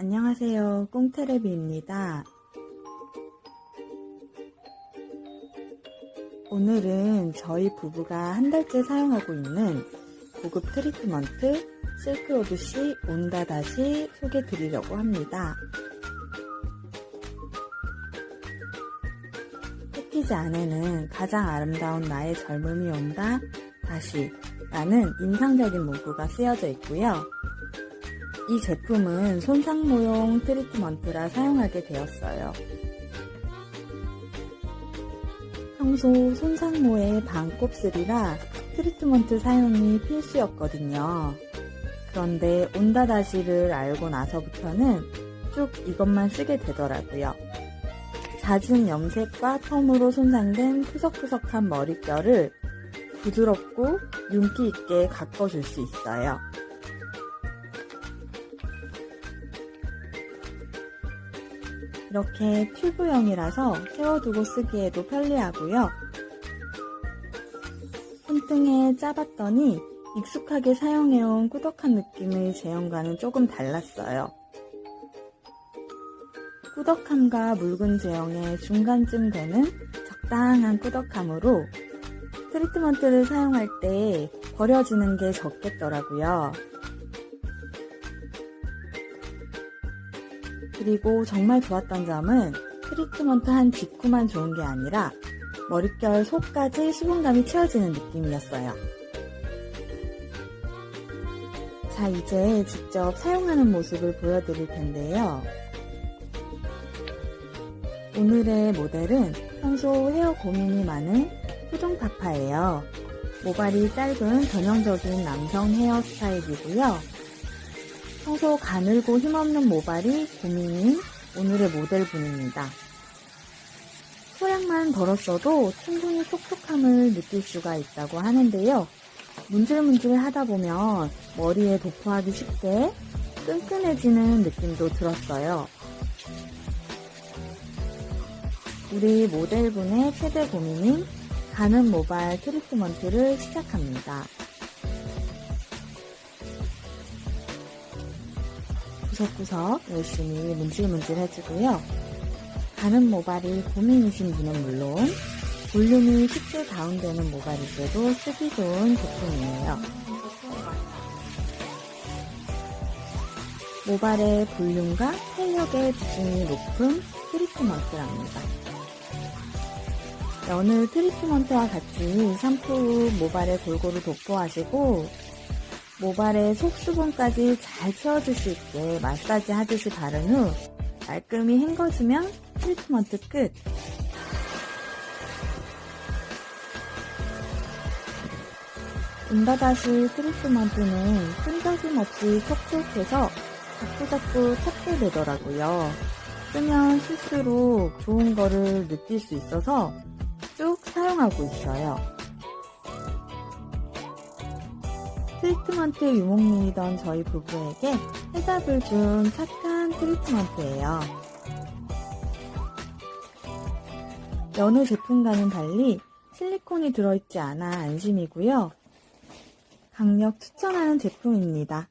안녕하세요. 꽁테레비입니다. 오늘은 저희 부부가 한 달째 사용하고 있는 고급 트리트먼트 실크로드 C 온다 다시 소개 드리려고 합니다. 패키지 안에는 가장 아름다운 나의 젊음이 온다 다시 라는 인상적인 문구가 쓰여져 있고요. 이 제품은 손상 모용 트리트먼트라 사용하게 되었어요. 평소 손상모의 반곱슬이라 트리트먼트 사용이 필수였거든요. 그런데 온다다시를 알고 나서부터는 쭉 이것만 쓰게 되더라고요. 잦은 염색과 텀으로 손상된 푸석푸석한 머릿결을 부드럽고 윤기 있게 가꿔줄 수 있어요. 이렇게 튜브형이라서 세워두고 쓰기에도 편리하고요. 손등에 짜봤더니 익숙하게 사용해온 꾸덕한 느낌의 제형과는 조금 달랐어요. 꾸덕함과 묽은 제형의 중간쯤 되는 적당한 꾸덕함으로 트리트먼트를 사용할 때 버려지는 게 적겠더라고요. 그리고 정말 좋았던 점은 트리트먼트 한 직후만 좋은 게 아니라 머릿결 속까지 수분감이 채워지는 느낌이었어요. 자, 이제 직접 사용하는 모습을 보여드릴 텐데요. 오늘의 모델은 평소 헤어 고민이 많은 토종파파예요. 모발이 짧은 전형적인 남성 헤어스타일이고요. 평소 가늘고 힘없는 모발이 고민인 오늘의 모델분입니다. 소량만 덜었어도 충분히 촉촉함을 느낄 수가 있다고 하는데요. 문질문질 하다 보면 머리에 도포하기 쉽게 끈끈해지는 느낌도 들었어요. 우리 모델분의 최대 고민인 가는 모발 트리트먼트를 시작합니다. 구석구석 열심히 문질문질 해주고요. 가는 모발이 고민이신 분은 물론 볼륨이 쉽게 다운되는 모발일 때도 쓰기 좋은 제품이에요. 모발의 볼륨과 탄력의 비중이 높은 트리트먼트랍니다. 어느 트리트먼트와 같이 샴푸 후 모발에 골고루 도포하시고 모발의 속수분까지 잘 채워줄 수 있게 마사지 하듯이 바른 후 말끔히 헹궈주면 트리트먼트 끝! 온다다시 트리트먼트는 끈적임 없이 촉촉해서 자꾸자꾸 찾게 되더라고요. 쓰면 쓸수록 좋은 거를 느낄 수 있어서 쭉 사용하고 있어요. 트리트먼트 유목민이던 저희 부부에게 해답을 준 착한 트리트먼트예요. 여느 제품과는 달리 실리콘이 들어있지 않아 안심이고요. 강력 추천하는 제품입니다.